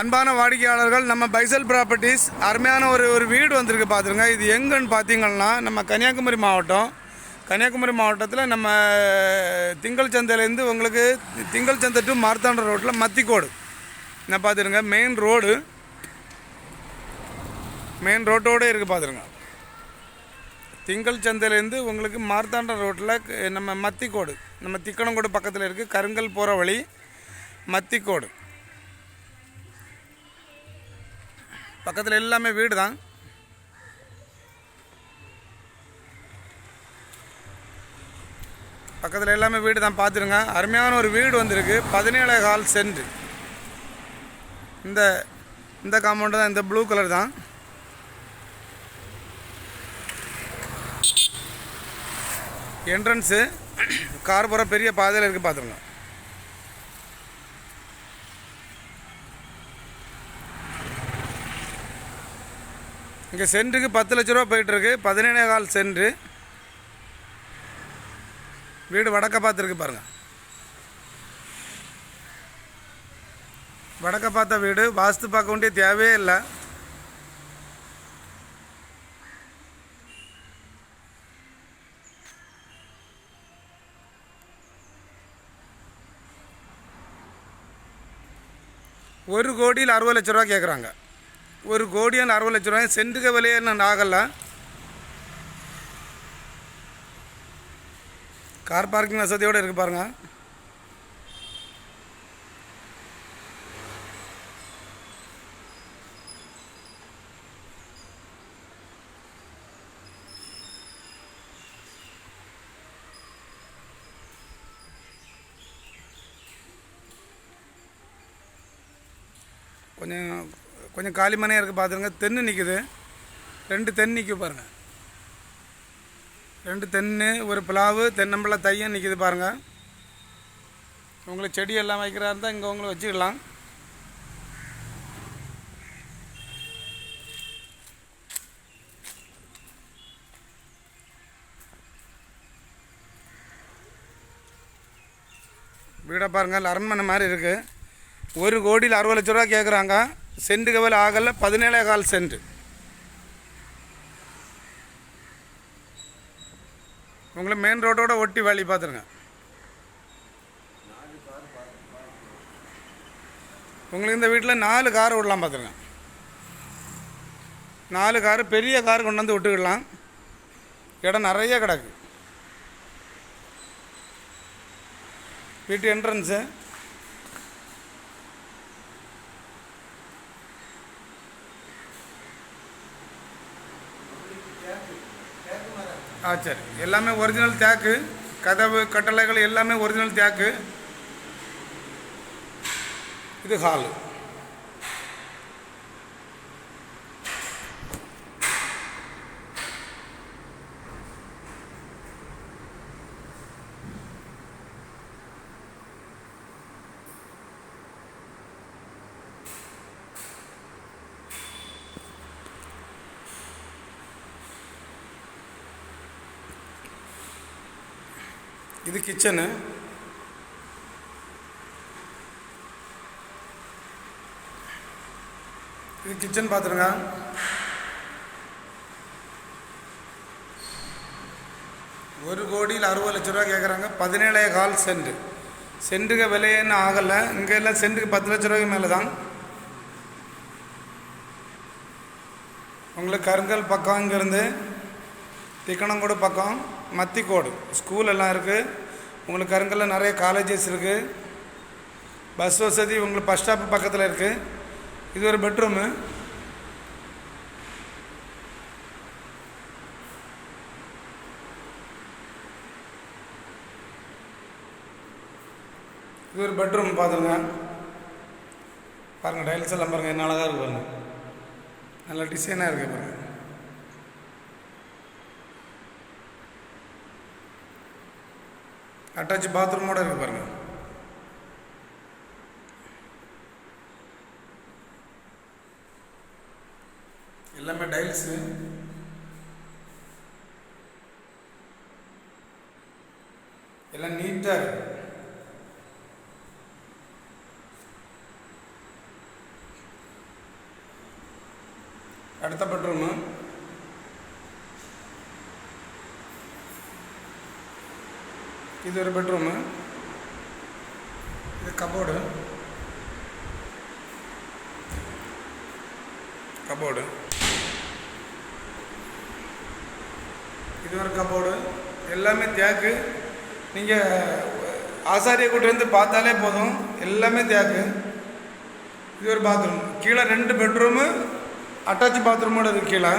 அன்பான வாடிக்கையாளர்கள் நம்ம பைசல் ப்ராப்பர்ட்டிஸ் அருமையான ஒரு ஒரு வீடு வந்திருக்கு பார்த்துருங்க இது எங்கன்னு பார்த்தீங்கன்னா நம்ம கன்னியாகுமரி மாவட்டம். கன்னியாகுமரி மாவட்டத்தில் நம்ம திங்கள் சந்தையிலேருந்து உங்களுக்கு திங்கள் சந்தை டு மார்த்தாண்ட ரோட்டில் மத்திக்கோடு. என்ன பார்த்துருங்க மெயின் ரோடு மெயின் ரோட்டோடு இருக்குது பார்த்துருங்க திங்கள் சந்தையிலேருந்து உங்களுக்கு மார்த்தாண்டம் ரோட்டில் நம்ம மத்திக்கோடு. நம்ம திக்கணங்கோடு பக்கத்தில் இருக்குது கருங்கல் போகிற வழி மத்திக்கோடு. பக்கத்தில் எல்லாமே வீடு தான் பக்கத்தில் எல்லாமே வீடு தான் பார்த்துருங்க அருமையான ஒரு வீடு வந்திருக்கு. பதினேழு கால் சென்ட் இந்த இந்த காம்பவுண்டு தான் இந்த ப்ளூ கலர் தான். என்ட்ரன்ஸு கார் போகிற பெரிய பாதையில் இருக்குது பார்த்துருங்க இங்கே சென்ட்டுக்கு பத்து லட்ச ரூபா போயிட்டுருக்கு. பதினேழே கால் சென்ட்டு வீடு வடக்க பார்த்துருக்கு பாருங்கள் வடக்க பார்த்த வீடு வாஸ்து பார்க்க வேண்டிய தேவையே இல்லை. ஒரு கோடியில் அறுபது லட்ச ரூபா கேட்குறாங்க ஒரு கோடியில் அறுபது லட்ச ரூபாய். சென்ட்டுக்கு விலையே இன்னும் கார் பார்க்கிங் வசதியோடு இருக்குது பாருங்கள் கொஞ்சம் கொஞ்சம் காலிமனையாக இருக்குது பார்த்துருங்க தென்று நிற்குது ரெண்டு தென் நிற்க பாருங்கள் ரெண்டு தென்னு ஒரு பிளாவு தென்னம்பழம் தையம் நிற்கிது பாருங்கள் உங்களுக்கு செடி எல்லாம் வைக்கிறா இருந்தால் இங்கே உங்களை வச்சுக்கலாம். வீடை பாருங்கள் அரண்மனை மாதிரி இருக்குது ஒரு கோடியில் அறுபது லட்ச ரூபா கேட்குறாங்க சென்ட்டுக்கு கவலை ஆகலை பதினேழே கால் சென்று. உங்களை மெயின் ரோட்டோட ஒட்டி வழி பார்த்துருங்க. உங்களுக்கு இந்த வீட்டில் நாலு கார் விடலாம் பார்த்துருங்க. நாலு கார் பெரிய கார் கொண்டு வந்து விட்டுக்கிடலாம். இடம் நிறைய கிடக்கு. வீட்டு என்ட்ரன்ஸு ஆ சரி. எல்லாமே ஒரிஜினல் தேக்கு. கதவு கட்டளைகள் எல்லாமே ஒரிஜினல் தேக்கு. இது ஹாலு இது கிச்சனு இது கிச்சன் பார்த்துருங்க ஒரு கோடியில் அறுபது லட்ச ரூபா கேட்குறாங்க பதினேழே கால் சென்ட் சென்ட்டுக்கு விலையன்னு ஆகலை? இங்கே எல்லாம் சென்ட்டுக்கு பத்து லட்ச ரூபாய்க்கு மேலே தான் உங்களுக்கு கருங்கல் பக்கம் இங்கேருந்து திக்கணங்கோடு பக்கம். மத்திக்கோடு. ஸ்கூல் எல்லாம் இருக்குது உங்களுக்கு கருங்கல்ல நிறைய காலேஜஸ் இருக்குது பஸ் வசதி உங்களுக்கு பஸ் ஸ்டாப் பக்கத்தில் இருக்குது இது ஒரு பெட்ரூமு இது ஒரு பெட்ரூம் பார்த்துருங்க பாருங்கள் டைல்ஸ் எல்லாம் பாருங்கள் என்ன அழகாக இருக்குது பாருங்கள் நல்ல டிசைனாக இருக்குது பாருங்கள் அட்டாச் பாத்ரூமோடு இருக்குது பாருங்கள் எல்லாமே டைல்ஸு. எல்லாம் நீட்டாக இருக்குது அடுத்த பெட்ரூமு. இது ஒரு பெட்ரூமு இது கபோர்டு கபோர்டு இது ஒரு கபோர்டு எல்லாமே தேக்கு. நீங்கள் ஆசாரிய கூட்டிலேருந்து பார்த்தாலே போதும். எல்லாமே தேக்கு. இது ஒரு பாத்ரூம் கீழே ரெண்டு பெட்ரூமு அட்டாச் பாத்ரூமோட இருக்குது கீழே.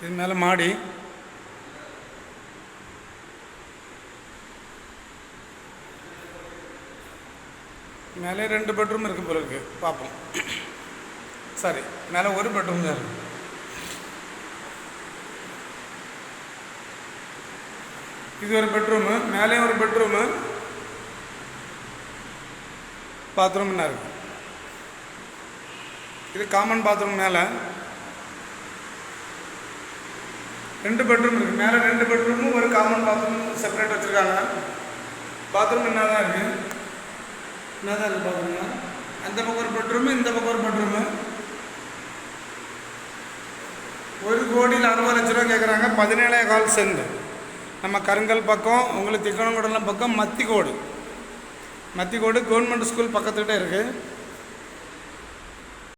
இது மேலே மாடி. மேலே ரெண்டு பெட்ரூம் இருக்கு போல இருக்கு. பார்ப்போம் சரி மேலே ஒரு பெட்ரூம் தான் இருக்கு. இது ஒரு பெட்ரூமு மேலே ஒரு பெட்ரூமு. பாத்ரூம் என்ன இருக்கு? இது காமன் பாத்ரூம் மேலே. ரெண்டு பெட்ரூம் இருக்குது மேலே ரெண்டு பெட்ரூமும் ஒரு காமன் பாத்ரூம் செப்பரேட் வச்சுருக்காங்க. பாத்ரூம் என்ன தான் இருக்குது என்ன தான் இருக்குது பாத்ரூம்னா அந்த பக்கம் ஒரு பெட்ரூமு இந்த பக்கம் ஒரு பெட்ரூமு ஒரு கோடியில் அறுபது லட்ச ரூபா கேட்குறாங்க பதினேழே கால் சென்ட். நம்ம கருங்கல் பக்கம் உங்களுக்கு திக்கணங்குடலாம் பக்கம் மத்திக்கோடு. மத்திக்கோடு கவர்மெண்ட் ஸ்கூல் பக்கத்துக்கிட்டே இருக்குது